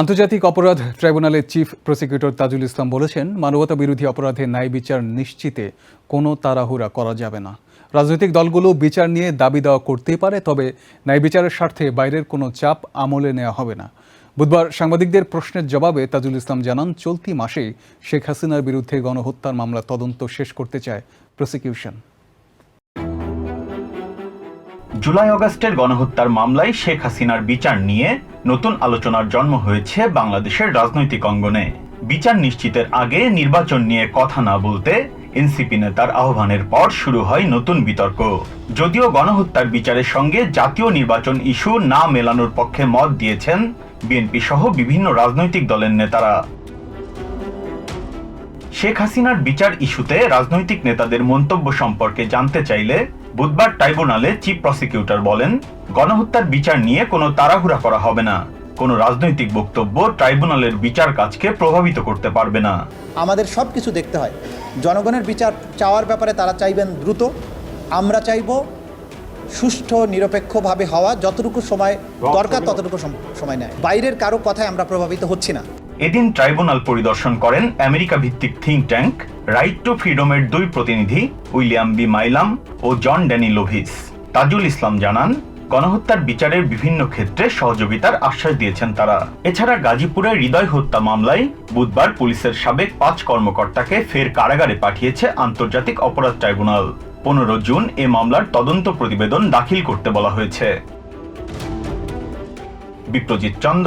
আন্তর্জাতিক অপরাধ ট্রাইব্যুনালের চিফ প্রসিকিউটর তাজুল ইসলাম বলেছেন, মানবতা বিরোধী অপরাধে ন্যায় বিচার নিশ্চিতে কোনো তাড়াহুড়া করা যাবে না। রাজনৈতিক দলগুলো বিচার নিয়ে দাবি দেওয়া করতেই পারে, তবে ন্যায় বিচারের স্বার্থে বাইরের কোনো চাপ আমলে নেওয়া হবে না। বুধবার সাংবাদিকদের প্রশ্নের জবাবে তাজুল ইসলাম জানান, চলতি মাসেই শেখ হাসিনার বিরুদ্ধে গণহত্যার মামলা তদন্ত শেষ করতে চায় প্রসিকিউশন। জুলাই অগাস্টের গণহত্যার মামলায় শেখ হাসিনার বিচার নিয়ে নতুন আলোচনার জন্ম হয়েছে বাংলাদেশের রাজনৈতিক অঙ্গনে। বিচার নিশ্চিতের আগে নির্বাচন নিয়ে কথা না বলতে এনসিপি নেতার আহ্বানের পর শুরু হয় নতুন বিতর্ক। যদিও গণহত্যার বিচারের সঙ্গে জাতীয় নির্বাচন ইস্যু না মেলানোর পক্ষে মত দিয়েছেন বিএনপি সহ বিভিন্ন রাজনৈতিক দলের নেতারা। শেখ হাসিনার বিচার ইস্যুতে রাজনৈতিক নেতাদের মন্তব্য সম্পর্কে জানতে চাইলে বুধবার ট্রাইব্যুনালে চিফ প্রসিকিউটর বলেন গণহত্যার বিচার নিয়ে কোনো তাড়াহুড়া করা হবে না। কোনো রাজনৈতিক বক্তব্য ট্রাইব্যুনালের বিচার কাজকে প্রভাবিত করতে পারবে না। আমাদের সব কিছু দেখতে হয়। জনগণের বিচার চাওয়ার ব্যাপারে তারা চাইবেন দ্রুত। আমরা চাইব সুষ্ঠু নিরপেক্ষভাবে হওয়া যতটুকু সময় দরকার ততটুকু সম- সময় নেয়। বাইরের কারও কথায় আমরা প্রভাবিত হচ্ছি না। এদিন ট্রাইব্যুনাল পরিদর্শন করেন আমেরিকা ভিত্তিক থিঙ্ক ট্যাঙ্ক, রাইট টু ফ্রিডমের দুই প্রতিনিধি উইলিয়াম বি মাইলাম ও জন ড্যানি লোভিস। তাজুল ইসলাম জানান, গণহত্যার বিচারের বিভিন্ন ক্ষেত্রে সহযোগিতার আশ্বাস দিয়েছেন তারা। এছাড়া গাজীপুরের হৃদয় হত্যা মামলায় বুধবার পুলিশের সাবেক পাঁচ কর্মকর্তাকে ফের কারাগারে পাঠিয়েছে আন্তর্জাতিক অপরাধ ট্রাইব্যুনাল। পনেরো জুন এ মামলার তদন্ত প্রতিবেদন দাখিল করতে বলা হয়েছে। Biprajit Chanda